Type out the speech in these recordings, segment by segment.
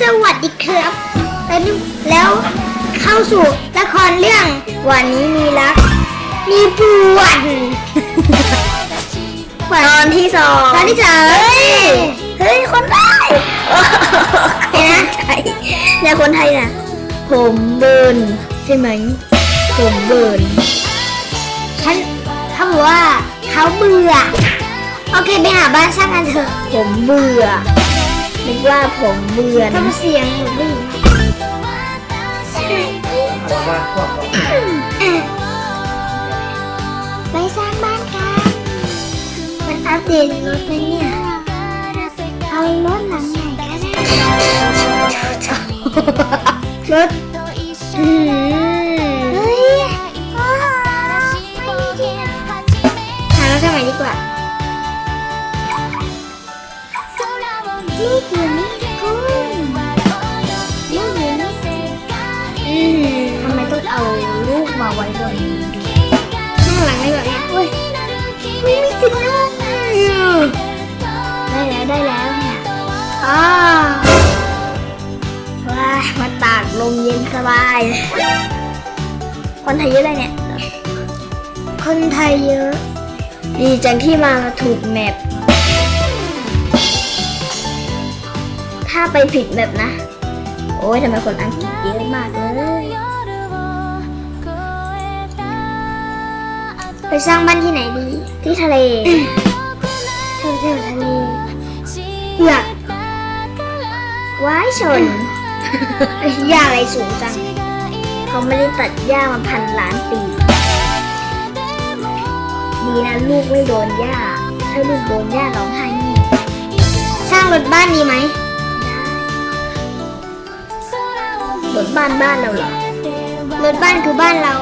สวัสดีครับแล้วนี่แล้วเข้าสู่ละครเรื่องวันนี้มีรัก มีปวดตอนที่สองตอนที่สองเฮ้ยเฮ้ยคนไทยเห็นไหมไทยเนี่ยคนไทยน่ะ ผมเบิร์นใช่ไหมผมเบิร์นฉันเขาบอกว่าเขาเบื่อ โอเคไปหาบ้านช่างกันเถอะ ผมเบื่อ นึกว่าผมเบื่อนะทำเสียงเหมือนผู้หญิงเอาบ้านพวกเราไปสร้างบ้านกันมันอัปเดตรถไหมเนี่ย เอารถหลังไหนก็ได้รถอืม ลูกยู่นี่คุณลูกยูนี่อืมทำไมต้องเอาลูกมาไว้บนนี้ด้วยข้างหลังได้แบบนี้เฮ้ยไม่มีติดลูกได้แล้วได้แล้วเนี่ยอ๋อว้ามาตากลมเย็นสบาย คนไทยเยอะเลยเนี่ย คนไทยเยอะ ดีจังที่มาถูกแมป ถ้าไปผิดแมปนะ โอ้ยทำไมคนอังกฤษเยอะมากเลยไปสร้างบ้านที่ไหนดี ที่ทะเลแถวแถวทะเลเอือกว้ายชนไอ้ยาอะไรสูงจัง เขาไม่ได้ตัดหญ้ามาพันล้านปี ดีนะลูกไม่โดนหญ้า ถ้าลูกโดนหญ้าร้องไห้นี่ สร้างรถบ้านดีไหม รถบ้านบ้านเราเหรอรถบ้านคือบ้านเรา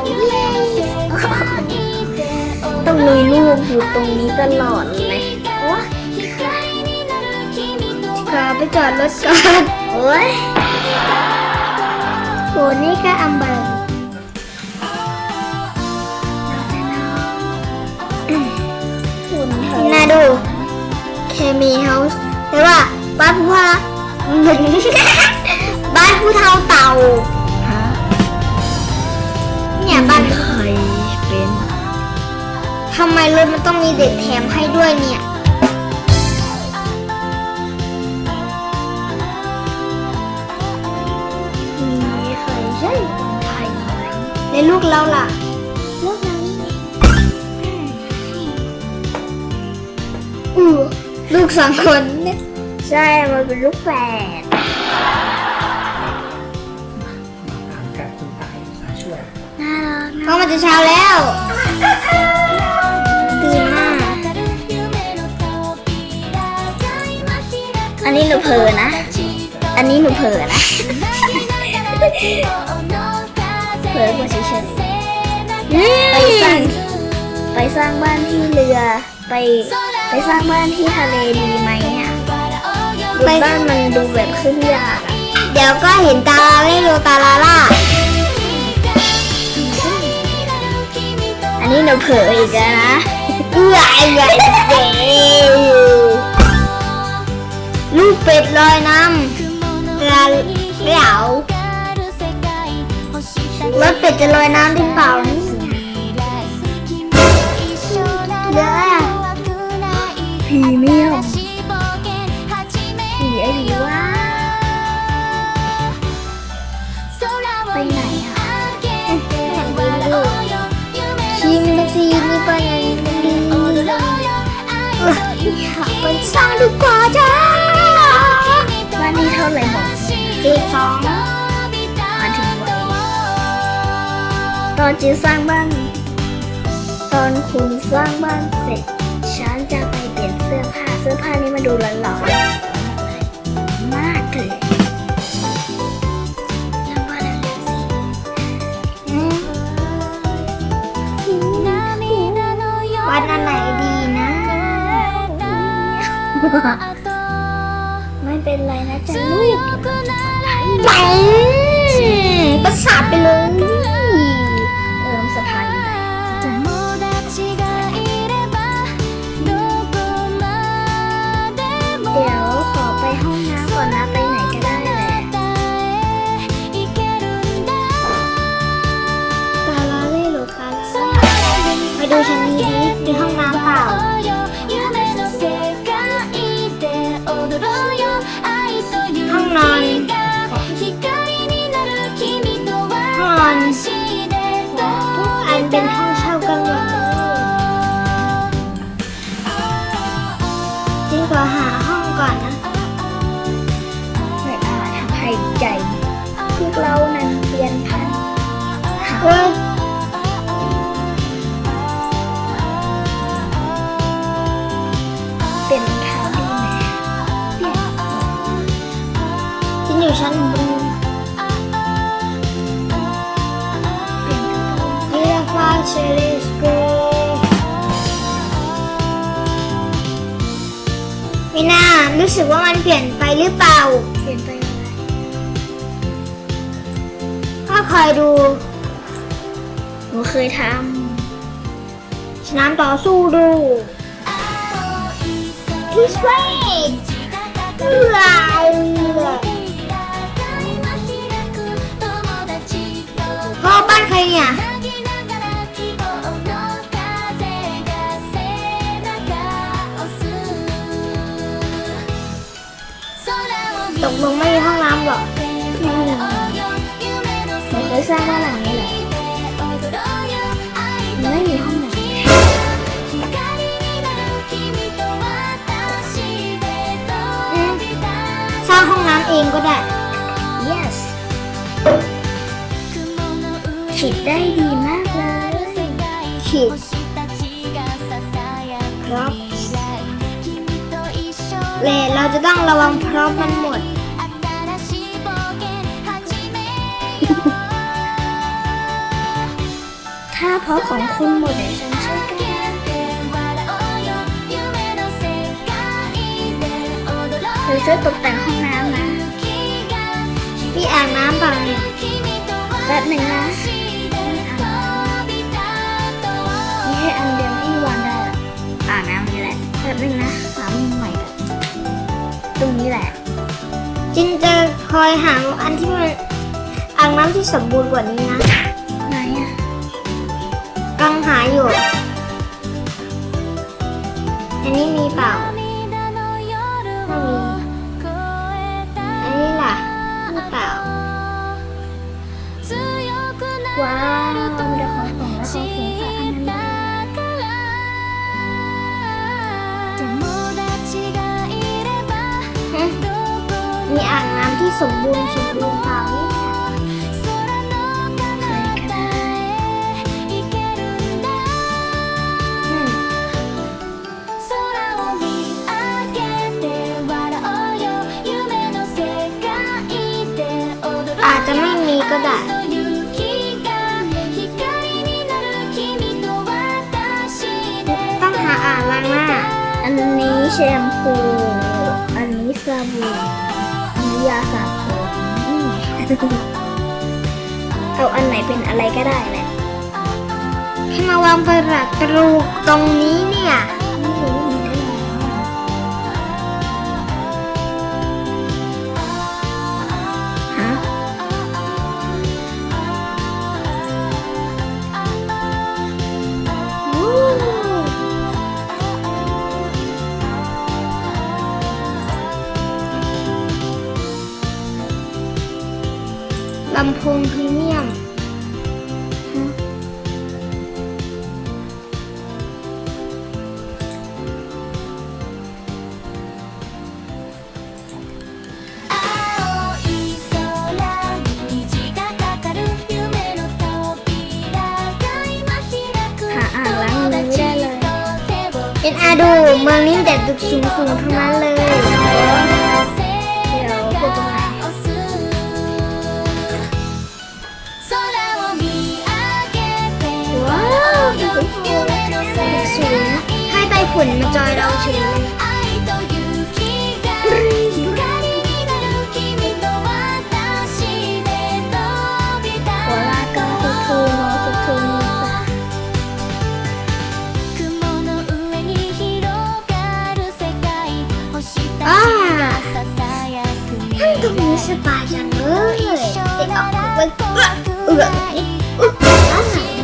ต้องมีลูกอยู่ตรงนี้ตลอดเลยโอ้ขอไปจอดรถก่อนโอ้ยโหนี่ก็อัมเบอร์น่าดู เคมีเฮาส์แต่ว่าบ้านผู้ว่า บ้านผู้เท่าเต่า ฮะเนี่ยบ้านใครเป็นทำไมรถมันต้องมีเด็กแถมให้ด้วยเนี่ยมีใครใช่คนไทยไหมในลูกเราล่ะ ลูกเราอือลูกสองคนเนี่ย ใช่ มันเป็นลูกแฝด เพราะมันจะเช้าแล้ว ตื่นมากอันนี้หนูเผลอนะ อันนี้หนูเผลอนะ เผลอกว่าเฉยๆอืไปสร้างมไปสร้างบ้านที่เรือ ไปไปสร้างบ้านที่ทะเลดีไหมอะบนบ้านมันดูแบบขึ้นยากอะเดี๋ยวก็เห็นตาลาเล่โรตาลาล่า อันนี้หนูเผลออีกแล้วนะเอื้อไอ้ใหญ่เจ๋ลูกเป็ดลอยน้ำลาเหลารถเป็ดจะลอยน้ำหรือเปล่านี่เรืออะไรอะพรีเมียม เอออยากไปสร้างดีกว่าจ้าบ้านนี้เท่าไหร่หมดจีสองมาถึงวันตอนจีสร้างบ้านตอนคุณสร้างบ้านเสร็จฉันจะไปเปลี่ยนเสื้อผ้าเสื้อผ้านี้มาดูหล่อๆ ไม่เป็นไรนะจ๊ะลูกไปประสาทไปเลย แหละฟ้าเชลิสเกมีนารู้สึกว่ามันเปลี่ยนไปหรือเปล่า เปลี่ยนไปอะไรถ้าคอยดู หนูเคยทสนามต่อสู้ดูพีชเวกเอื้อพ่อบ้านใครเนี่ย สร้างบ้านหลังนี้แหละมันไม่มีห้องน้สร้างห้องน้ำเองก็ได้ำ yes ฉีดได้ดีมากเลยขีดครับเลนเราจะต้องระวังเพราะมันหมด เพราะของคุณหมดเดี๋ยวฉันช่วยกันเธอช่วยตกแต่งห้องน้ำนะ พี่อ่างน้ำเปล่าเนี่ยแป๊บหนึ่งนะนี่แค่อันเดียวที่วางได้อะอ่างน้ำนี่แหละแป๊บหนึ่งนะหามุมใหม่กันตรงนี้แหละ จินจะคอยหาอันที่มันอ่างน้ำที่สมบูรณ์กว่านี้นะ หาอยู่ อันนี้มีเปล่าไม่มี อันนี้ล่ะมีเปล่า ว้าวเดี๋ยวขอส่งแล้วขอส่งฝากอันนั้นด้วยมีอ่างน้ำที่สมบูรณ์สมบูรณ์ แชมพูอันนี้สบู่อันนี้ยาสระผมเอาอันไหนเป็นอะไรก็ได้แหละให้มาวางประหลัดตรูตรงนี้เนี่ยำโพงพรีเมียมหาอ่างล้างมือไม่ได้เลยเป็นอาดูเมืองนี้มีแต่ตึกสูงสูงๆทั้งนั้นเลย ฝุ่นมาจอยเราเฉยเลยหัวลากาสุทูโนสุทูนิซาอ่าท่านตรงนี้สบายจังเลยเด็กออกไปเอือกเอือกอ่า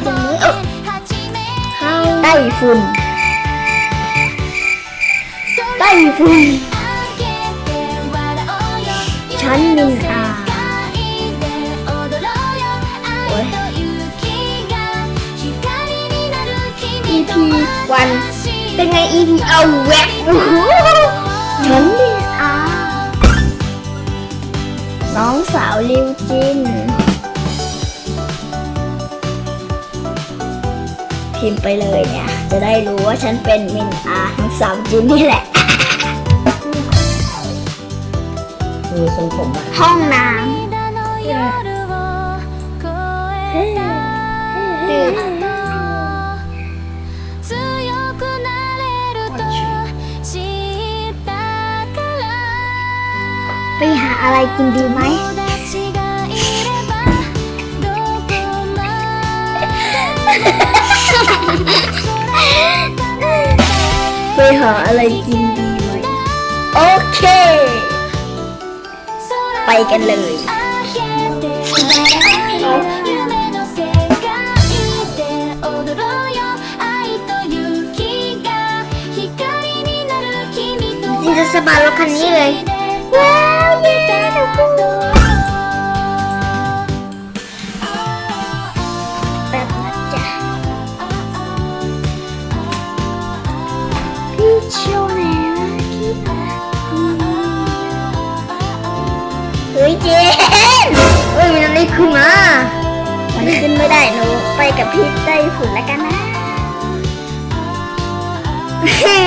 ตรงนี้เออเข้าไต้ฝุ่นไต้ฝุ่นฉันมินอาโอ้ย EP วันเป็นไง EP เอาแวกโอ้โหฉันมินอาน้องสาวลิวจินพิมพ์ไปเลยเนี่ย จะได้รู้ว่าฉันเป็นมินอาทั้งสามจินนี่แหละ มีทรงผมห้องน้ำไปหาอะไรกินดีไหมไปหาอะไรกินดีไหมโอเค ไปกันเลย จริงจะสบายรถคันนี้เลย ว้าวเย้ทุกคนแบบนะจ๊ะพี่ เฮ้ยเจนเฮ้ยมันอะไรขึ้นมามันขึ้นไม่ได้หนูไปกับพี่ไต้ฝุ่นแล้วกันนะ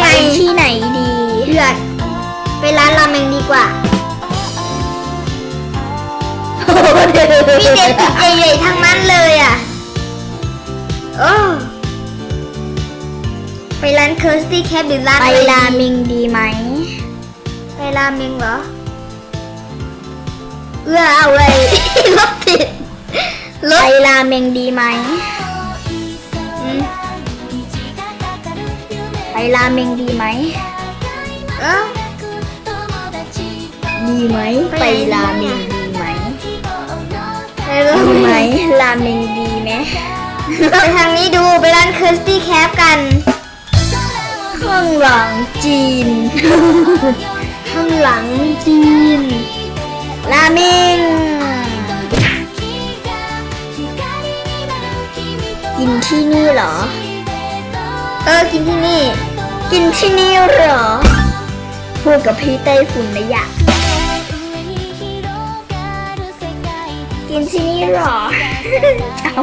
ไปที่ไหนดีเลือกไปร้านราเมงดีกว่ามีเด็กติดใหญ่ๆทั้งนั้นเลยอะโอ้ไปร้านเคิร์สตี้แคปหรือร้านไปราเมงดีไหม ไปราเมงเหรอ เอื้อเอาเลยรถติดรถไปราเมงดีไหมอืมไปราเมงดีไหม เอ้าดีไหม ไปราเมงดีไหมไปราไหมราเมงดีไหมไปทางนี้ดูไปร้านเคิร์สตี้แคปกันข้างหลังจีน ข้างหลังจีน ราเมงกินที่นี่เหรอ เออ กินที่นี่ กินที่นี่เหรอ พูดกับพี่ไต้ฝุ่นนะอยากกินที่นี่เหรอ เอา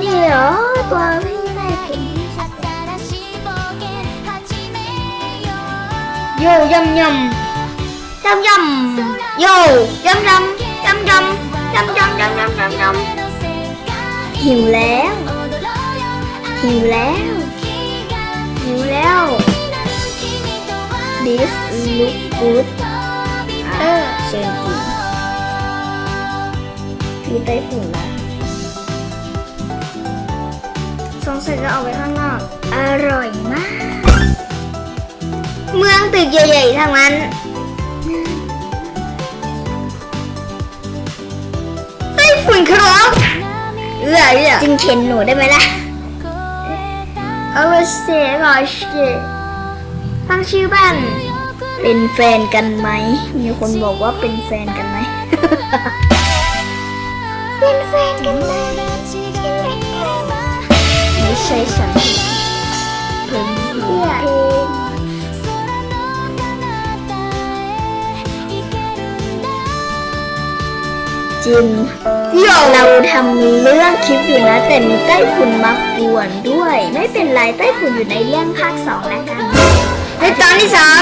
นี่เหรอตัวพี่ไต้ฝุ่นโยยำยำ dầm dầm Yo Dầm dầm Dầm dầm Dầm dầm dầm dầm dầm dầm หิวแล้วหิวแล้วหิวแล้ว This look good เออเชิญกินมีไต้ฝุ่นละสงสัยจะออกไปข้างนอก อร่อยมาก เมืองตึกใหญ่ๆทั้งนั้น ฝุ่นครับเอื้อเอื้อจึงเข็นหนูได้ไหมล่ะเอาเสียก่อนสิตั้งชื่อบ้านเป็นแฟนกันไหม มีคนบอกว่าเป็นแฟนกันไหม เป็นแฟนกันไหมไม่ใช่ฉันเพิ่มเพื่อเองจิน เราทำเรื่องคลิปอยู่นะ แต่มีไต้ฝุ่นมากวนด้วย ไม่เป็นไรไต้ฝุ่นอยู่ในเรื่องภาคสองแล้วกันในตอนที่สอง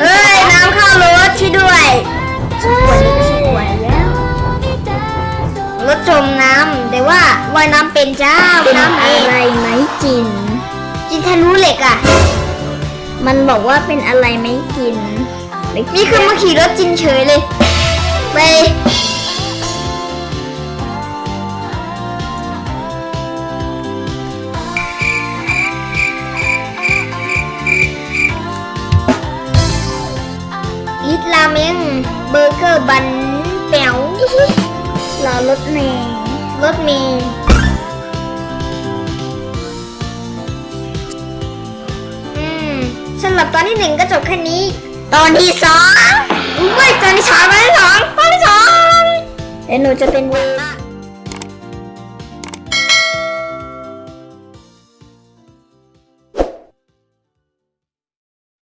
เอ้ยน้ำเข้ารถช่วยด้วยช่วยช่วยแล้วรถจมน้ำแต่ว่าว่ายน้ำเป็นจ้าเป็นน้ำอะไรไหมจิน จินทะลุเหล็กอะ มันบอกว่าเป็นอะไรไหมจิน นี่คือมาขี่รถจินเฉยเลย ไปอีทราเมงเบอร์เกอร์บันแป๋วรอรถเมย์รถเมย์อืมสำหรับตอนที่หนึ่งก็จบแค่นี้ ตอนที่สอง อุ้ยตอนที่สองตอนที่สองตอนที่สองเดี๋ยวหนูจะเป็นวี